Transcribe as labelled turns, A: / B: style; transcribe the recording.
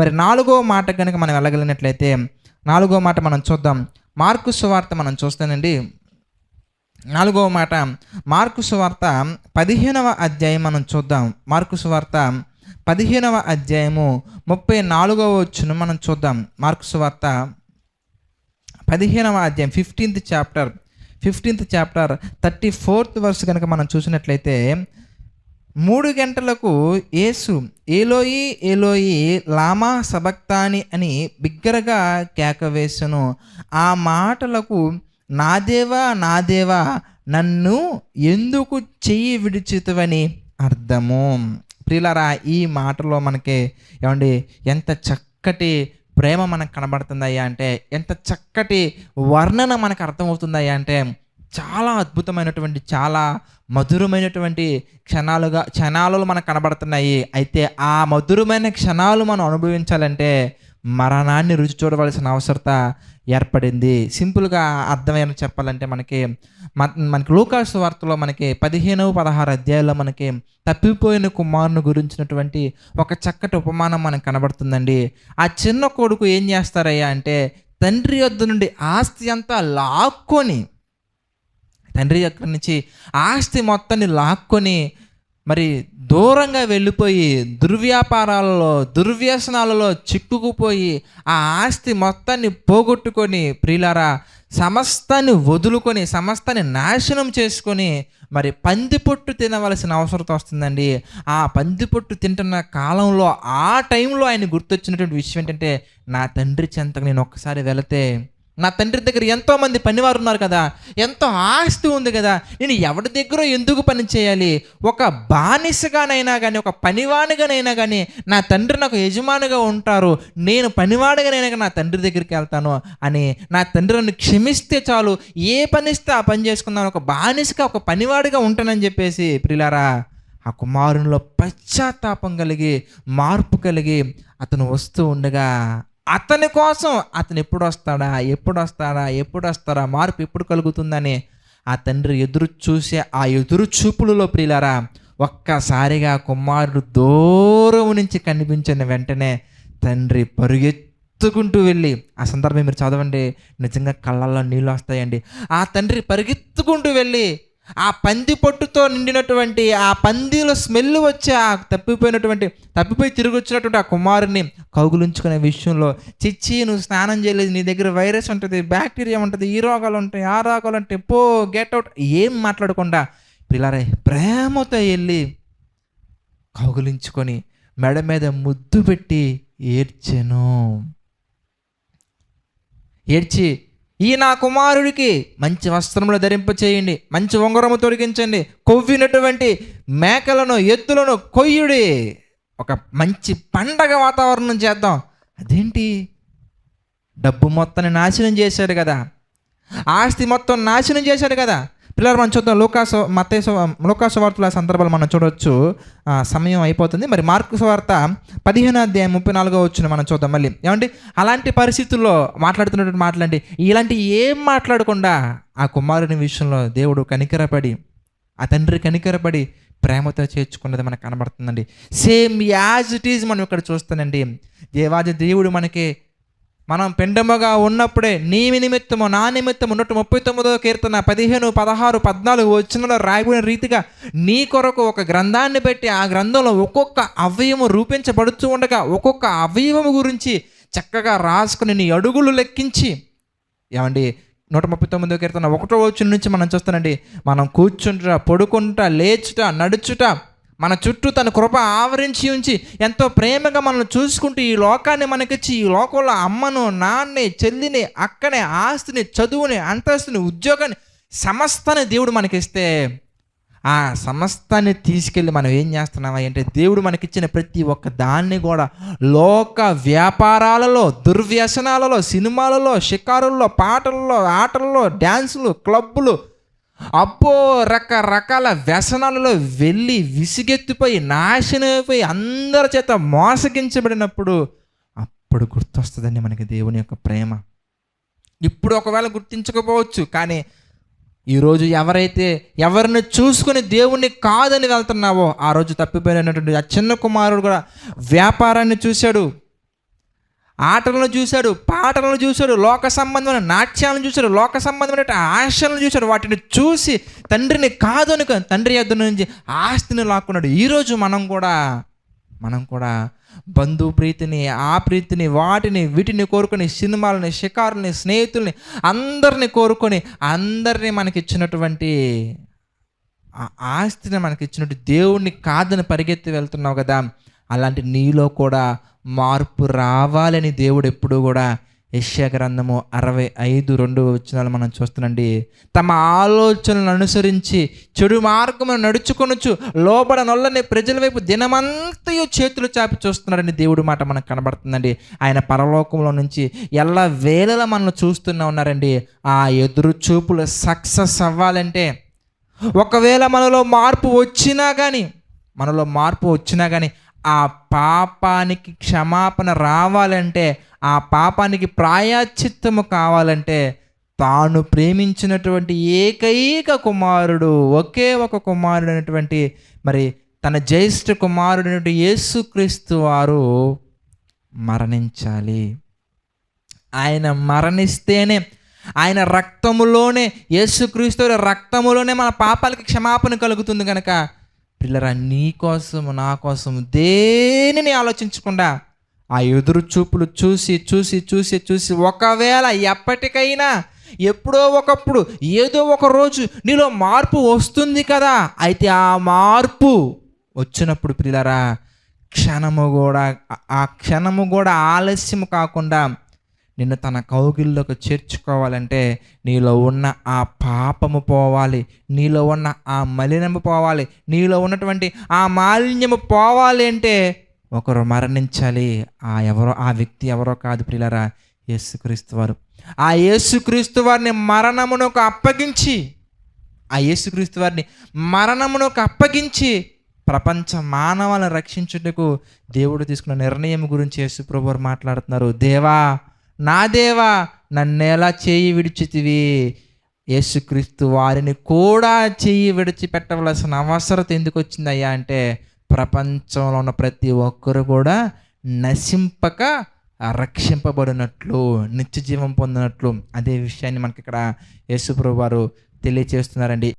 A: మరి నాలుగో మాట కనుక మనం వెళ్ళగలిగినట్లయితే నాలుగో మాట మనం చూద్దాం. మార్కు సువార్త మనం చూస్తానండి నాలుగవ మాట మార్కు సువార్త పదిహేనవ అధ్యాయం మనం చూద్దాం. మార్కు సువార్త పదిహేనవ అధ్యాయము ముప్పై నాలుగవ వచ్చును మనం చూద్దాం. మార్కు సువార్త పదిహేనవ అధ్యాయం fifteenth chapter fifteenth chapter thirty fourth verse కనుక మనం చూసినట్లయితే మూడు గంటలకు యేసు ఏలోయి ఏలోయి లామా సబక్తాని అని బిగ్గరగా కేక ఆ మాటలకు నా దేవా నా దేవా నన్ను ఎందుకు చెయ్యి విడిచితవని అర్థము. ప్రిలరా ఈ మాటలో మనకి ఏమండి ఎంత చక్కటి ప్రేమ మనకు కనబడుతుందయ్యా అంటే ఎంత చక్కటి వర్ణన మనకు అర్థమవుతుందయ్యా అంటే చాలా అద్భుతమైనటువంటి చాలా మధురమైనటువంటి క్షణాలుగా క్షణాలు మనకు కనబడుతున్నాయి. అయితే ఆ మధురమైన క్షణాలు మనం అనుభవించాలంటే మరణాన్ని రుచి చూడవలసిన అవసరత ఏర్పడింది. సింపుల్గా అర్థమైన చెప్పాలంటే మనకి మనకి లూకాసు వార్తలో మనకి పదిహేను పదహారు అధ్యాయాల్లో మనకి తప్పిపోయిన కుమారుని గురించినటువంటి ఒక చక్కటి ఉపమానం మనకు కనబడుతుందండి. ఆ చిన్న కొడుకు ఏం చేస్తారయ్యా అంటే తండ్రి యొద్ద నుండి ఆస్తి అంతా లాక్కొని తండ్రి అక్కడి నుంచి ఆస్తి మొత్తాన్ని లాక్కొని మరి దూరంగా వెళ్ళిపోయి దుర్వ్యాపారాలలో దుర్వ్యసనాలలో చిక్కుకుపోయి ఆ ఆస్తి మొత్తాన్ని పోగొట్టుకొని ప్రియులారా సమస్తాన్ని వదులుకొని సమస్తాన్ని నాశనం చేసుకొని మరి పందిపొట్టు తినవలసిన అవసరం వస్తుందండి. ఆ పందిపొట్టు తింటున్న కాలంలో ఆ టైంలో ఆయన గుర్తొచ్చినటువంటి విషయం ఏంటంటే నా తండ్రి చెంతకు నేను ఒక్కసారి వెళితే నా తండ్రి దగ్గర ఎంతోమంది పనివారు ఉన్నారు కదా ఎంతో ఆస్తి ఉంది కదా నేను ఎవరి దగ్గర ఎందుకు పని చేయాలి? ఒక బానిసగానైనా కానీ ఒక పనివాడిగానైనా కానీ నా తండ్రి నాకు యజమానిగా ఉంటారు నేను పనివాడిగానైనా నా తండ్రి దగ్గరికి వెళ్తాను అని నా తండ్రి నన్ను క్షమిస్తే చాలు ఏ పనిస్తే ఆ పని చేసుకుందాను ఒక బానిసగా ఒక పనివాడిగా ఉంటానని చెప్పేసి ప్రిలారా ఆ కుమారునిలో పశ్చాత్తాపం కలిగి మార్పు కలిగి అతను వస్తూ ఉండగా అతని కోసం అతను ఎప్పుడు వస్తాడా ఎప్పుడు వస్తాడా ఎప్పుడు వస్తాడా మార్పు ఎప్పుడు కలుగుతుందని ఆ తండ్రి ఎదురు చూసే ఆ ఎదురు చూపులలో ప్రియులారా ఒక్కసారిగా కుమారుడు దూరం నుంచి కనిపించిన వెంటనే తండ్రి పరుగెత్తుకుంటూ వెళ్ళి ఆ సందర్భం మీరు చదవండి నిజంగా కళ్ళల్లో నీళ్ళు వస్తాయండి. ఆ తండ్రి పరిగెత్తుకుంటూ వెళ్ళి ఆ పంది పొట్టుతో నిండినటువంటి ఆ పందిలో స్మెల్ వచ్చే ఆ తప్పిపోయినటువంటి తప్పిపోయి తిరిగి వచ్చినటువంటి ఆ కుమారుని కౌగులించుకునే విషయంలో చిచ్చి నువ్వు స్నానం చేయలేదు నీ దగ్గర వైరస్ ఉంటుంది బ్యాక్టీరియా ఉంటుంది ఈ రోగాలు ఉంటాయి ఆ రోగాలు ఉంటాయి పో గెట్ అవుట్ ఏం మాట్లాడకుండా పిల్లరే ప్రేమతో వెళ్ళి కౌగులించుకొని మెడ మీద ముద్దు పెట్టి ఏడ్చెను. ఏడ్చి ఈ నా కుమారుడికి మంచి వస్త్రములు ధరింప చేయండి మంచి ఉంగరము తొలగించండి కొవ్వినటువంటి మేకలను ఎత్తులను కొయ్యుడి. ఒక మంచి పండగ వాతావరణం చేద్దాం. అదేంటి? డబ్బు మొత్తాన్ని నాశనం చేశాడు కదా. ఆస్తి మొత్తం నాశనం చేశాడు కదా. పిల్లలు మనం చూద్దాం. లోకాసు మతేసు లోకాసు వార్తల సందర్భాలు మనం చూడవచ్చు సమయం అయిపోతుంది. మరి మార్కు వార్త పదిహేను అధ్యాయం ముప్పై నాలుగో వచ్చిన మనం చూద్దాం మళ్ళీ. ఏమంటే అలాంటి పరిస్థితుల్లో మాట్లాడుతున్నటువంటి మాటలండి ఇలాంటి ఏం మాట్లాడకుండా ఆ కుమారుని విషయంలో దేవుడు కనికరపడి ఆ తండ్రి కనికరపడి ప్రేమతో చేర్చుకున్నది మనకు కనబడుతుందండి. సేమ్ యాజ్ ఇట్ ఈజ్ మనం ఇక్కడ చూస్తానండి. దేవాది దేవుడు మనకి మనం పిండముగా ఉన్నప్పుడే నీ నిమిత్తము నా నిమిత్తము నూట ముప్పై తొమ్మిదో కీర్తన పదిహేను పదహారు పద్నాలుగు వచ్చినలో రాయబడిన రీతిగా నీ కొరకు ఒక గ్రంథాన్ని పెట్టి ఆ గ్రంథంలో ఒక్కొక్క అవయవము రూపించబడుతూ ఉండగా ఒక్కొక్క అవయవము గురించి చక్కగా రాసుకుని నీ అడుగులు లెక్కించి ఏమండి నూట ముప్పై తొమ్మిదో కీర్తన ఒకటో వచ్చిన నుంచి మనం చూస్తానండి మనం కూర్చుంటా పడుకుంటా లేచుట నడుచుట మన చుట్టూ తన కృప ఆవరించి ఉంచి ఎంతో ప్రేమగా మనల్ని చూసుకుంటూ ఈ లోకాన్ని మనకిచ్చి ఈ లోకంలో అమ్మను నాన్నని చెల్లిని అక్కనే ఆస్తిని చదువుని అంతస్తుని ఉద్యోగాన్ని సమస్తని దేవుడు మనకిస్తే ఆ సమస్తాన్ని తీసుకెళ్ళి మనం ఏం చేస్తున్నామా అంటే దేవుడు మనకిచ్చిన ప్రతి ఒక్క దాన్ని కూడా లోక వ్యాపారాలలో దుర్వ్యసనాలలో సినిమాలలో షికారుల్లో పాటల్లో ఆటల్లో డ్యాన్సులు క్లబ్బులు అబ్బో రకరకాల వ్యసనాలలో వెళ్ళి విసిగెత్తిపోయి నాశనమైపోయి అందరి చేత మోసగించబడినప్పుడు అప్పుడు గుర్తొస్తుందండి మనకి దేవుని యొక్క ప్రేమ. ఇప్పుడు ఒకవేళ గుర్తించకపోవచ్చు కానీ ఈరోజు ఎవరైతే ఎవరిని చూసుకుని దేవుణ్ణి కాదని వెళ్తున్నావో ఆ రోజు తప్పిపోయినటువంటి ఆ చిన్న కుమారుడు కూడా వ్యాపారాన్ని చూశాడు. ఆటలను చూశాడు పాటలను చూశాడు లోక సంబంధమైన నాట్యాలను చూశాడు లోక సంబంధమైన ఆశలను చూశాడు. వాటిని చూసి తండ్రిని కాదు అనుకో తండ్రి యద్దు నుంచి ఆస్తిని లాక్కున్నాడు. ఈరోజు మనం కూడా మనం కూడా బంధు ప్రీతిని ఆ ప్రీతిని వాటిని వీటిని కోరుకొని సినిమాలని షికారుని స్నేహితుల్ని అందరిని కోరుకొని అందరినీ మనకి ఇచ్చినటువంటి ఆ ఆస్తిని మనకిచ్చినట్టు దేవుణ్ణి కాదని పరిగెత్తి వెళ్తున్నావు కదా. అలాంటి నీలో కూడా మార్పు రావాలని దేవుడు ఎప్పుడూ కూడా యశ్యా గ్రంథము అరవై ఐదు రెండు వచ్చినాలు మనం చూస్తున్నాండి. తమ ఆలోచనలను అనుసరించి చెడు మార్గమును నడుచుకొనొచ్చు లోబడ నొల్లని ప్రజల వైపు దినమంతయు చేతులు చాపి చూస్తున్నాడని దేవుడి మాట మనకు కనబడుతుందండి. ఆయన పరలోకంలో నుంచి ఎల్ల వేళల మనల్ని చూస్తూనే ఉన్నారండి. ఆ ఎదురు చూపులు సక్సెస్ అవ్వాలంటే ఒకవేళ మనలో మార్పు వచ్చినా కానీ మనలో మార్పు వచ్చినా కానీ ఆ పాపానికి క్షమాపణ రావాలంటే ఆ పాపానికి ప్రాయాచిత్తము కావాలంటే తాను ప్రేమించినటువంటి ఏకైక కుమారుడు ఒకే ఒక కుమారుడు అయినటువంటి మరి తన జ్యేష్ఠ కుమారుడైనటువంటి యేసుక్రీస్తు వారు మరణించాలి. ఆయన మరణిస్తేనే ఆయన రక్తములోనే యేసుక్రీస్తు రక్తములోనే మన పాపాలకి క్షమాపణ కలుగుతుంది కనుక పిల్లరా నీ కోసం నా కోసం దేనిని ఆలోచించకుండా ఆ ఎదురు చూపులు చూసి చూసి చూసి చూసి ఒకవేళ ఎప్పటికైనా ఎప్పుడో ఒకప్పుడు ఏదో ఒక రోజు నీలో మార్పు వస్తుంది కదా అయితే ఆ మార్పు వచ్చినప్పుడు పిల్లరా క్షణము కూడా ఆ క్షణము కూడా ఆలస్యం కాకుండా నిన్ను తన కౌగిల్లోకి చేర్చుకోవాలంటే నీలో ఉన్న ఆ పాపము పోవాలి నీలో ఉన్న ఆ మలినము పోవాలి నీలో ఉన్నటువంటి ఆ మాలిన్యము పోవాలి అంటే ఒకరు మరణించాలి. ఆ ఎవరో ఆ వ్యక్తి ఎవరో కాదు ప్రియులరా యేసుక్రీస్తు వారు. ఆ యేసుక్రీస్తు వారిని మరణమునకు అప్పగించి ఆ యేసుక్రీస్తు వారిని మరణమునకు అప్పగించి ప్రపంచ మానవాలను రక్షించుటకు దేవుడు తీసుకున్న నిర్ణయం గురించి యేసుప్రభు వారు మాట్లాడుతున్నారు. దేవా నా దేవా నన్నేలా చేయి విడిచితివి? యేసుక్రీస్తు వారిని కూడా చేయి విడిచిపెట్టవలసిన అవసరత ఎందుకు వచ్చిందయ్యా అంటే ప్రపంచంలో ఉన్న ప్రతి ఒక్కరు కూడా నశింపక రక్షింపబడినట్లు నిత్య జీవం పొందినట్లు అదే విషయాన్ని మనకి ఇక్కడ యేసుప్రభు వారు తెలియచేస్తున్నారండి.